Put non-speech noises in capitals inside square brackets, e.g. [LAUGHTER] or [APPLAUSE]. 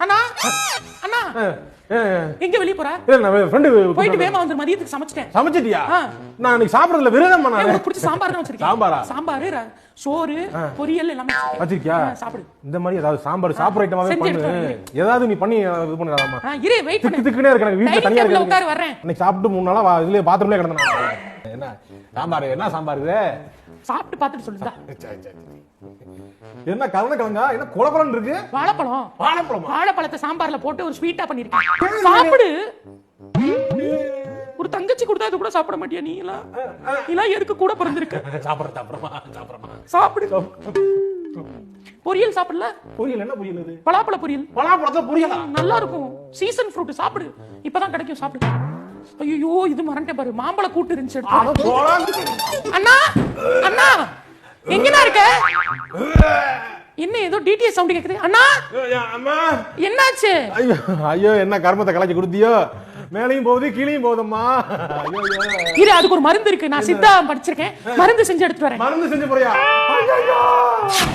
அண்ணா! அண்ணா! எங்க வெளிய போற? இல்ல நான் ஃப்ரெண்டு போயிட்டு வேமா வந்து மதியத்துக்கு சமைச்சிட்டேன். சமைச்சிட்டியா. நான் இன்னைக்கு சாப்பிடறதுல விரதம் நான் உனக்கு பிடிச்ச சாம்பார் தான் வச்சிருக்கேன். சாம்பாரா? சாம்பார் சோறு பொரியல் எல்லாமே. வச்சிருக்கியா? சாப்பிடு. இந்த மாதிரி ஏதாவது சாம்பார் சாப்பிட்ற ஐட்டமாவே பண்ணு. ஏதாவது நீ பண்ணி இது பண்ணிடாமா ஆ, இரு வெயிட் பண்ணு. திக்குனே இருக்கு எனக்கு டைனிங் தனியா இருக்கு. உட்காரு வர்றேன். இன்னைக்கு சாப்பிட்டு மூணு நாளா இதுலயே பாத்ரூம்லயே கிடந்தேன் என்ன? சாம்பார் என்ன சாம்பார் இது? சாப்பிட்டு பார்த்துட்டு சரி. என்ன கலந்த கிழங்கா என்ன குழப்பலன்னு இருக்கு? வாழைப்பழம். வாழைப்பழமா? வாழைப்பழத்தை சாம்பார்ல போட்டு ஒரு ஸ்வீட்டா பண்ணிருக்கேன். சாப்பிடு. ஒரு தங்கச்சி கொடுத்தா அது கூட சாப்பிட மாட்டியா நீ? எல்லாம் எல்லாம் எதுக்கு கூட பிறந்திருக்க? [LAUGHS] சாப்பிட்றது அப்புறமா சாப்பிட்றமா சாப்பிடு. பொரியல் சாப்பிடல? பொரியல் என்ன பொரியல் இது பலாப்பழ பொரியல். பலாப்பழத்தை பொரியலா? நல்லா இருக்கும். சீசன் ஃப்ரூட் சாப்பிடு. இப்பதான் கிடைக்கும் சாப்பிடு. ஐயோ இது மறந்துட்டேன் பாரு. மாம்பழ கூட்டு இருந்துச்சு. அண்ணா அண்ணா எங்கண்ணா இருக்க? என்ன ஏதோ டிடிஎஸ் சவுண்ட் கேக்குது. அண்ணா என்னாச்சு? ஐயோ ஐயோ என்ன கர்மத்தை கலைச்சு கொடுத்தியோ? மேலையும் போகுது கீழையும் போகுதம்மா. இரு அதுக்கு ஒரு மருந்து இருக்கு. நான் சித்தா படிச்சிருக்கேன். மருந்து செஞ்சு எடுத்துட்டு வரேன். மருந்து செஞ்சு போறியா?